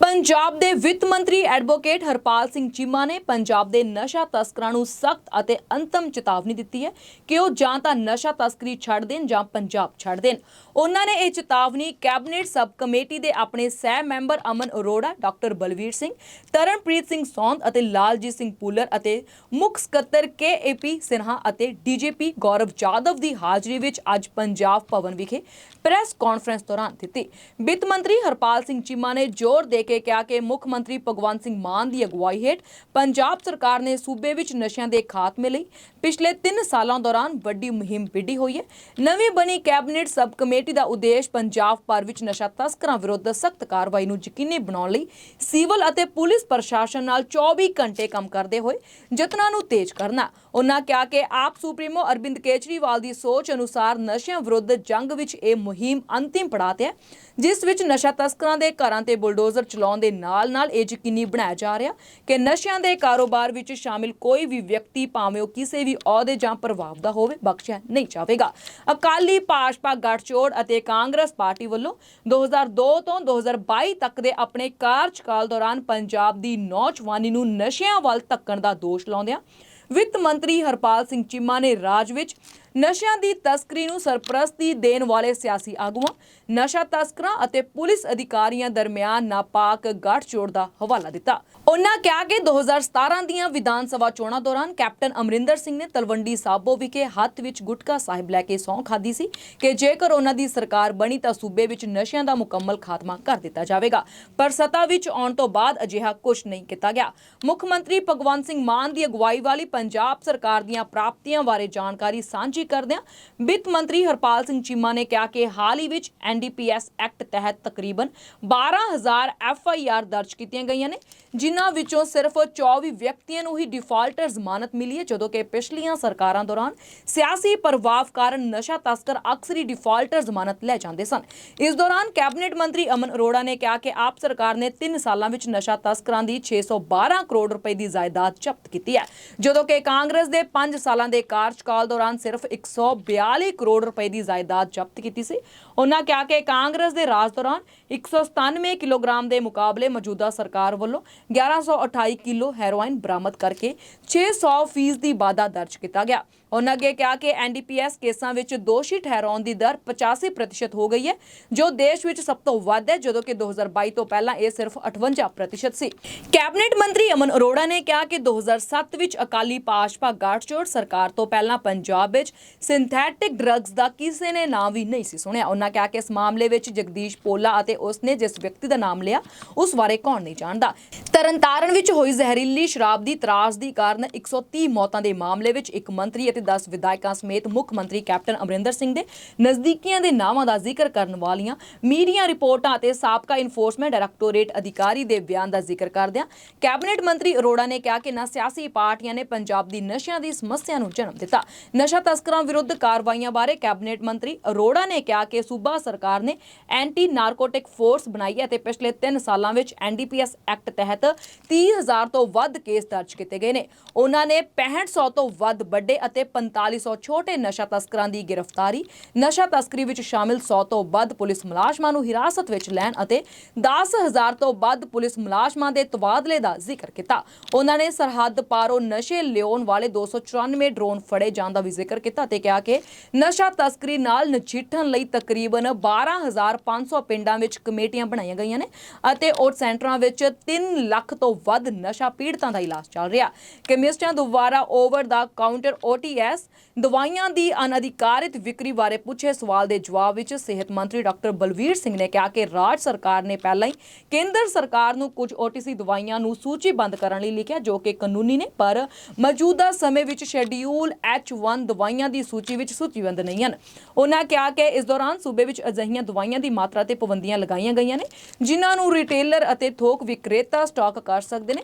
ਪੰਜਾਬ ਦੇ ਵਿੱਤ ਮੰਤਰੀ ਐਡਵੋਕੇਟ ਹਰਪਾਲ ਸਿੰਘ ਚੀਮਾ ਨੇ ਪੰਜਾਬ ਦੇ ਨਸ਼ਾ ਤਸਕਰਾਂ ਨੂੰ ਸਖਤ ਅਤੇ ਅੰਤਮ ਚੇਤਾਵਨੀ ਦਿੱਤੀ ਹੈ ਕਿ ਉਹ ਜਾਂ ਤਾਂ ਨਸ਼ਾ ਤਸਕਰੀ ਛੱਡ ਦੇਣ ਜਾਂ ਪੰਜਾਬ ਛੱਡ ਦੇਣ। ਉਹਨਾਂ ਨੇ ਇਹ ਚੇਤਾਵਨੀ ਕੈਬਨਿਟ ਸਬ ਕਮੇਟੀ ਦੇ ਆਪਣੇ ਸਹਿ ਮੈਂਬਰ ਅਮਨ ਅਰੋੜਾ, ਡਾਕਟਰ ਬਲਵੀਰ ਸਿੰਘ, ਤਰਨਪ੍ਰੀਤ ਸਿੰਘ ਸੌਂਦ ਅਤੇ ਲਾਲਜੀਤ ਸਿੰਘ ਪੂਲਰ ਅਤੇ ਮੁੱਖ ਸਕੱਤਰ ਕੇਏਪੀ ਸਿਨਹਾ ਅਤੇ ਡੀਜੀਪੀ ਗੌਰਵ ਜਾਦਵ ਦੀ ਹਾਜ਼ਰੀ ਵਿੱਚ ਅੱਜ ਪੰਜਾਬ ਭਵਨ ਵਿਖੇ ਪ੍ਰੈਸ ਕਾਨਫਰੰਸ ਦੌਰਾਨ ਦਿੱਤੀ। ਵਿੱਤ ਮੰਤਰੀ ਹਰਪਾਲ ਸਿੰਘ ਚੀਮਾ ਨੇ ਜ਼ੋਰ ਦੇ ਕੇ ਕਿਹਾ ਕਿ ਮੁੱਖ ਮੰਤਰੀ ਭਗਵੰਤ ਸਿੰਘ ਮਾਨ ਦੀ ਅਗਵਾਈ ਹੇਠ ਪੰਜਾਬ ਸਰਕਾਰ ਨੇ ਸੂਬੇ ਵਿੱਚ ਨਸ਼ਿਆਂ ਦੇ ਖਾਤਮੇ ਲਈ ਪਿਛਲੇ 3 ਸਾਲਾਂ ਦੌਰਾਨ ਵੱਡੀ ਮੁਹਿੰਮ ਵਿੱਢੀ ਹੋਈ ਹੈ। ਨਵੀਂ ਬਣੀ ਕੈਬਨਿਟ ਸਬ ਕਮੇਟੀ ਦਾ ਉਦੇਸ਼ ਪੰਜਾਬ ਭਰ ਵਿੱਚ ਨਸ਼ਾ ਤਸਕਰਾਂ ਵਿਰੁੱਧ ਸਖਤ ਕਾਰਵਾਈ ਨੂੰ ਯਕੀਨੀ ਬਣਾਉਣ ਲਈ ਸਿਵਲ ਅਤੇ ਪੁਲਿਸ ਪ੍ਰਸ਼ਾਸਨ ਨਾਲ 24 ਘੰਟੇ ਕੰਮ ਕਰਦੇ ਹੋਏ ਯਤਨਾਂ ਨੂੰ ਤੇਜ਼ ਕਰਨਾ ਉਨ੍ਹਾਂ ਕਿਹਾ ਕਿ ਆਪ ਸੁਪਰੀਮੋ ਅਰਵਿੰਦ ਕੇਜਰੀਵਾਲ ਦੀ ਸੋਚ ਅਨੁਸਾਰ ਨਸ਼ਿਆਂ ਵਿਰੁੱਧ ਜੰਗ ਵਿੱਚ ਇਹ ਮੁਹਿੰਮ ਅੰਤਿਮ ਪੜਾਅ ਤੇ ਹੈ, ਜਿਸ ਵਿੱਚ ਨਸ਼ਾ ਤਸਕਰਾਂ ਦੇ ਘਰਾਂ ਤੇ ਬੁਲਡੋਜ਼ਰ ਚਲਾਉਣ ਦੇ ਨਾਲ-ਨਾਲ ਇਹ ਯਕੀਨੀ ਬਣਾਇਆ ਜਾ ਰਿਹਾ ਕਿ ਨਸ਼ਿਆਂ ਦੇ ਕਾਰੋਬਾਰ ਵਿੱਚ ਸ਼ਾਮਿਲ ਕੋਈ ਵੀ ਵਿਅਕਤੀ ਭਾਵੇਂ ਉਹ ਕਿਸੇ ਵੀ ਅਹੁਦੇ ਜਾਂ ਪ੍ਰਭਾਵ ਦਾ ਹੋਵੇ, ਬਖਸ਼ਿਆ ਨਹੀਂ ਜਾਵੇਗਾ। ਅਕਾਲੀ ਭਾਜਪਾ ਗੱਠਜੋੜ ਅਤੇ ਕਾਂਗਰਸ ਪਾਰਟੀ ਵੱਲੋਂ 2002 ਤੋਂ 2022 ਤੱਕ ਦੇ ਆਪਣੇ ਕਾਰਜਕਾਲ ਦੌਰਾਨ ਪੰਜਾਬ ਦੀ ਨੌਜਵਾਨੀ ਨੂੰ ਨਸ਼ਿਆਂ ਵੱਲ ਧੱਕਣ ਦਾ ਦੋਸ਼ ਲਾਉਂਦਿਆਂ ਵਿੱਤ ਮੰਤਰੀ ਹਰਪਾਲ ਸਿੰਘ ਚੀਮਾ ਨੇ ਰਾਜ ਵਿੱਚ ਨਸ਼ਿਆਂ ਦੀ ਤਸਕਰੀ ਨੂੰ ਸਰਪ੍ਰਸਤੀ ਦੇਣ ਵਾਲੇ ਸਿਆਸੀ ਆਗੂਆਂ, ਨਸ਼ਾ ਤਸਕਰਾਂ ਅਤੇ ਪੁਲਿਸ ਅਧਿਕਾਰੀਆਂ ਦਰਮਿਆਨ ਨਾਪਾਕ ਗੱਠਜੋੜ ਦਾ ਹਵਾਲਾ ਦਿੱਤਾ। ਉਹਨਾਂ ਕਿਹਾ ਕਿ 2017 ਦੀਆਂ ਵਿਧਾਨ ਸਭਾ ਚੋਣਾਂ ਦੌਰਾਨ ਕੈਪਟਨ ਅਮਰਿੰਦਰ ਸਿੰਘ ਨੇ ਤਲਵੰਡੀ ਸਾਬੋ ਵਿਖੇ ਹੱਥ ਵਿੱਚ ਗੁਟਕਾ ਸਾਹਿਬ ਲੈ ਕੇ ਸਹੁੰ ਖਾਦੀ ਸੀ ਕਿ ਜੇਕਰ ਉਹਨਾਂ ਦੀ ਸਰਕਾਰ ਬਣੀ ਤਾਂ ਸੂਬੇ ਵਿੱਚ ਨਸ਼ਿਆਂ ਦਾ ਮੁਕੰਮਲ ਖਾਤਮਾ ਕਰ ਦਿੱਤਾ ਜਾਵੇਗਾ, ਪਰ ਸਤਾ ਵਿੱਚ ਆਉਣ ਤੋਂ ਬਾਅਦ ਅਜਿਹਾ ਕੁਝ ਨਹੀਂ ਕੀਤਾ ਗਿਆ। ਮੁੱਖ ਮੰਤਰੀ ਭਗਵੰਤ ਸਿੰਘ ਮਾਨ ਦੀ ਅਗਵਾਈ ਵਾਲੀ ਪੰਜਾਬ ਸਰਕਾਰ ਦੀਆਂ ਪ੍ਰਾਪਤੀਆਂ ਬਾਰੇ ਜਾਣਕਾਰੀ ਸਾਂਝੀ ਕਰਦਿਆਂ ਵਿੱਤ ਮੰਤਰੀ ਹਰਪਾਲ ਸਿੰਘ ਚੀਮਾ ਨੇ ਕਿਹਾ ਕਿ ਹਾਲ ਹੀ ਵਿੱਚ ਐਨਡੀਪੀਐਸ ਐਕਟ ਤਹਿਤ ਤਕਰੀਬਨ 12000 ਐਫਆਈਆਰ ਦਰਜ ਕੀਤੀਆਂ ਗਈਆਂ ਨੇ, ਜਿਨ੍ਹਾਂ ਵਿੱਚੋਂ ਸਿਰਫ 24 ਵਿਅਕਤੀਆਂ ਨੂੰ ਹੀ ਡਿਫਾਲਟਰ ਜ਼ਮਾਨਤ ਮਿਲੀ ਹੈ, ਜਦੋਂ ਕਿ ਪਿਛਲੀਆਂ ਸਰਕਾਰਾਂ ਦੌਰਾਨ ਸਿਆਸੀ ਪ੍ਰਭਾਵ ਕਾਰਨ ਨਸ਼ਾ ਤਸਕਰ ਅਕਸਰ ਹੀ ਡਿਫਾਲਟਰ ਜ਼ਮਾਨਤ ਲੈ ਜਾਂਦੇ ਸਨ। ਇਸ ਦੌਰਾਨ ਕੈਬਨਿਟ ਮੰਤਰੀ ਅਮਨ ਅਰੋੜਾ ਨੇ ਕਿਹਾ ਕਿ ਆਪ ਸਰਕਾਰ ਨੇ 3 ਸਾਲਾਂ ਵਿੱਚ ਨਸ਼ਾ ਤਸਕਰਾਂ ਦੀ 612 ਕਰੋੜ ਰੁਪਏ ਦੀ ਜਾਇਦਾਦ ਜ਼ਬਤ ਕੀਤੀ ਹੈ, ਜਦੋਂ ਕਿ ਕਾਂਗਰਸ ਦੇ 5 ਸਾਲਾਂ ਦੇ ਕਾਰਜਕਾਲ ਦੌਰਾਨ ਸਿਰਫ 142 ਕਰੋੜ ਰੁਪਏ ਦੀ ਜਾਇਦਾਦ ਜ਼ਬਤ ਕੀਤੀ ਸੀ। ਉਹਨਾਂ ਕਿਹਾ ਕਿ ਕਾਂਗਰਸ ਦੇ ਰਾਜ ਦੌਰਾਨ 197 ਕਿਲੋਗ੍ਰਾਮ ਦੇ ਮੁਕਾਬਲੇ ਮੌਜੂਦਾ ਸਰਕਾਰ ਵੱਲੋਂ 1128 ਕਿਲੋ ਹੈਰੋਇਨ ਬਰਾਮਦ ਕਰਕੇ 600 ਫੀਸ ਦੀ ਵਾਧਾ ਦਰਜ ਕੀਤਾ ਗਿਆ। ਉਹਨਾਂ ਅੱਗੇ ਕਿਹਾ ਕਿ ਐਨਡੀਪੀਐਸ ਕੇਸਾਂ ਵਿੱਚ ਦੋਸ਼ੀ ਠਹਿਰਾਉਣ ਦੀ ਦਰ 85% ਹੋ ਗਈ ਹੈ, ਜੋ ਦੇਸ਼ ਵਿੱਚ ਸਭ ਤੋਂ ਵੱਧ ਹੈ, ਜਦੋਂ ਕਿ 2022 ਤੋਂ ਪਹਿਲਾਂ ਇਹ ਸਿਰਫ 58% ਸੀ। ਕੈਬਨਿਟ ਮੰਤਰੀ ਅਮਨ ਅਰੋੜਾ ਨੇ ਕਿਹਾ ਕਿ 2007 ਵਿੱਚ ਅਕਾਲੀ ਭਾਜਪਾ ਗਾਠਜੋੜ ਸਰਕਾਰ ਤੋਂ ਪਹਿਲਾਂ ਪੰਜਾਬ ਵਿੱਚ ਸਿੰਥੈਟਿਕ ਡਰੱਗਸ ਦਾ ਕਿਸੇ ਨੇ ਨਾਮ ਵੀ ਨਹੀਂ ਸੀ ਸੁਣਿਆ। ਉਹਨਾਂ ਕਿਹਾ ਕਿ ਇਸ ਮਾਮਲੇ ਵਿੱਚ ਜਗਦੀਸ਼ ਪੋਲਾ ਅਤੇ ਉਸਨੇ ਜਿਸ ਵਿਅਕਤੀ ਦਾ ਨਾਮ ਲਿਆ, ਉਸ ਬਾਰੇ ਕੌਣ ਨਹੀਂ ਜਾਣਦਾ। ਤਰਨਤਾਰਨ ਵਿੱਚ ਹੋਈ ਜ਼ਹਿਰੀਲੀ ਸ਼ਰਾਬ ਦੀ ਤਰਾਸਦੀ ਕਾਰਨ 130 ਮੌਤਾਂ ਦੇ ਮਾਮਲੇ ਵਿੱਚ ਇੱਕ ਮੰਤਰੀ ਅਤੇ 10 ਵਿਧਾਇਕਾਂ ਸਮੇਤ ਮੁੱਖ ਮੰਤਰੀ ਕੈਪਟਨ ਅਮਰਿੰਦਰ ਸਿੰਘ ਦੇ ਨਜ਼ਦੀਕੀਆਂ ਦੇ ਨਾਵਾਂ ਦਾ ਜ਼ਿਕਰ ਕਰਨ ਵਾਲੀਆਂ ਮੀਡੀਆ ਰਿਪੋਰਟਾਂ ਅਤੇ ਸਾਬਕਾ ਇਨਫੋਰਸਮੈਂਟ ਡਾਇਰੈਕਟੋਰੇਟ ਅਧਿਕਾਰੀ ਦੇ ਬਿਆਨ ਦਾ ਜ਼ਿਕਰ ਕਰਦਿਆਂ ਕੈਬਨਿਟ ਮੰਤਰੀ ਅਰੋੜਾ ਨੇ ਕਿਹਾ ਕਿ ਨਾ ਸਿਆਸੀ ਪਾਰਟੀਆਂ ਨੇ ਪੰਜਾਬ ਦੀ ਨਸ਼ਿਆਂ ਦੀ ਸਮੱਸਿਆ ਨੂੰ ਜਨਮ ਦਿੱਤਾ। ਨਸ਼ਾ ਤਸਕਰਾਂ ਤਸਕਰਾਂ ਵਿਰੁੱਧ ਕਾਰਵਾਈਆਂ ਬਾਰੇ ਕੈਬਨਿਟ ਮੰਤਰੀ ਅਰੋੜਾ ਨੇ ਕਿਹਾ ਕਿ ਸੂਬਾ ਸਰਕਾਰ ਨੇ ਐਂਟੀ ਨਾਰਕੋਟਿਕ ਫੋਰਸ ਬਣਾਈ ਹੈ ਅਤੇ ਪਿਛਲੇ 3 ਸਾਲਾਂ ਵਿੱਚ ਐਨਡੀਪੀਐਸ ਐਕਟ ਤਹਿਤ 30000 ਤੋਂ ਵੱਧ ਕੇਸ ਦਰਜ ਕੀਤੇ ਗਏ ਨੇ। ਉਹਨਾਂ ਨੇ 6500 ਤੋਂ ਵੱਧ ਵੱਡੇ ਅਤੇ 4500 ਛੋਟੇ ਨਸ਼ਾ ਤਸਕਰਾਂ ਦੀ ਗ੍ਰਿਫਤਾਰੀ, ਨਸ਼ਾ ਤਸਕਰੀ ਵਿੱਚ ਸ਼ਾਮਿਲ 100 ਤੋਂ ਵੱਧ ਪੁਲਿਸ ਮੁਲਾਜ਼ਮਾਂ ਨੂੰ ਹਿਰਾਸਤ ਵਿੱਚ ਲੈਣ ਅਤੇ 10000 ਤੋਂ ਵੱਧ ਪੁਲਿਸ ਮੁਲਾਜ਼ਮਾਂ ਦੇ ਤਬਾਦਲੇ ਦਾ ਜ਼ਿਕਰ ਕੀਤਾ। ਉਹਨਾਂ ਨੇ ਸਰਹੱਦ ਪਾਰੋਂ ਨਸ਼ੇ ਲਿਆਉਣ ਵਾਲੇ 294 ਡਰੋਨ ਫੜੇ ਜਾਣ ਦਾ ਵੀ ਜ਼ਿਕਰ ਕੀਤਾ। ਤੇ ਕਿਹਾ ਕਿ ਨਸ਼ਾ ਤਸਕਰੀ ਨਾਲ ਨਜਿੱਠਣ ਲਈ ਤਕਰੀਬਨ 12500 ਪਿੰਡਾਂ ਵਿੱਚ ਕਮੇਟੀਆਂ ਬਣਾਈਆਂ ਗਈਆਂ ਨੇ ਅਤੇ ਉਹ ਸੈਂਟਰਾਂ ਵਿੱਚ 3 ਲੱਖ ਤੋਂ ਵੱਧ ਨਸ਼ਾ ਪੀੜਤਾਂ ਦਾ ਇਲਾਜ ਚੱਲ ਰਿਹਾ। ਕੈਮਿਸਟਾਂ ਦੁਆਰਾ ਓਵਰ ਦਾ ਕਾਊਂਟਰ ਓਟੀਐਸ ਦਵਾਈਆਂ ਦੀ ਅਨਅਧਿਕਾਰਿਤ ਵਿਕਰੀ ਬਾਰੇ ਪੁੱਛੇ ਸਵਾਲ ਦੇ ਜਵਾਬ ਵਿੱਚ ਸਿਹਤ ਮੰਤਰੀ ਡਾਕਟਰ ਬਲਵੀਰ ਸਿੰਘ ਨੇ ਕਿਹਾ ਕਿ ਰਾਜ ਸਰਕਾਰ ਨੇ ਪਹਿਲਾਂ ਹੀ ਕੇਂਦਰ ਸਰਕਾਰ ਨੂੰ ਕੁਝ ਓਟੀਸੀ ਦਵਾਈਆਂ ਨੂੰ ਸੂਚੀਬੱਧ ਕਰਨ ਲਈ ਲਿਖਿਆ ਜੋ ਕਿ ਕਾਨੂੰਨੀ ਨੇ, ਪਰ ਮੌਜੂਦਾ ਸਮੇਂ ਵਿੱਚ ਸ਼ੈਡਿਊਲ H1 ਦਵਾਈਆਂ ਦੀ ਸੂਚੀ ਵਿੱਚ ਸੂਚੀਬੱਧ ਨਹੀਂ ਹਨ। ਉਹਨਾਂ ਕਿਹਾ ਕਿ ਇਸ ਦੌਰਾਨ ਸੂਬੇ ਵਿੱਚ ਅਜਿਹੀਆਂ ਦਵਾਈਆਂ ਦੀ ਮਾਤਰਾ ਤੇ ਪਾਬੰਦੀਆਂ ਲਗਾਈਆਂ ਗਈਆਂ ਨੇ, ਜਿਨ੍ਹਾਂ ਨੂੰ ਰਿਟੇਲਰ ਅਤੇ ਥੋਕ ਵਿਕਰੇਤਾ ਸਟਾਕ ਕਰ ਸਕਦੇ ਨੇ।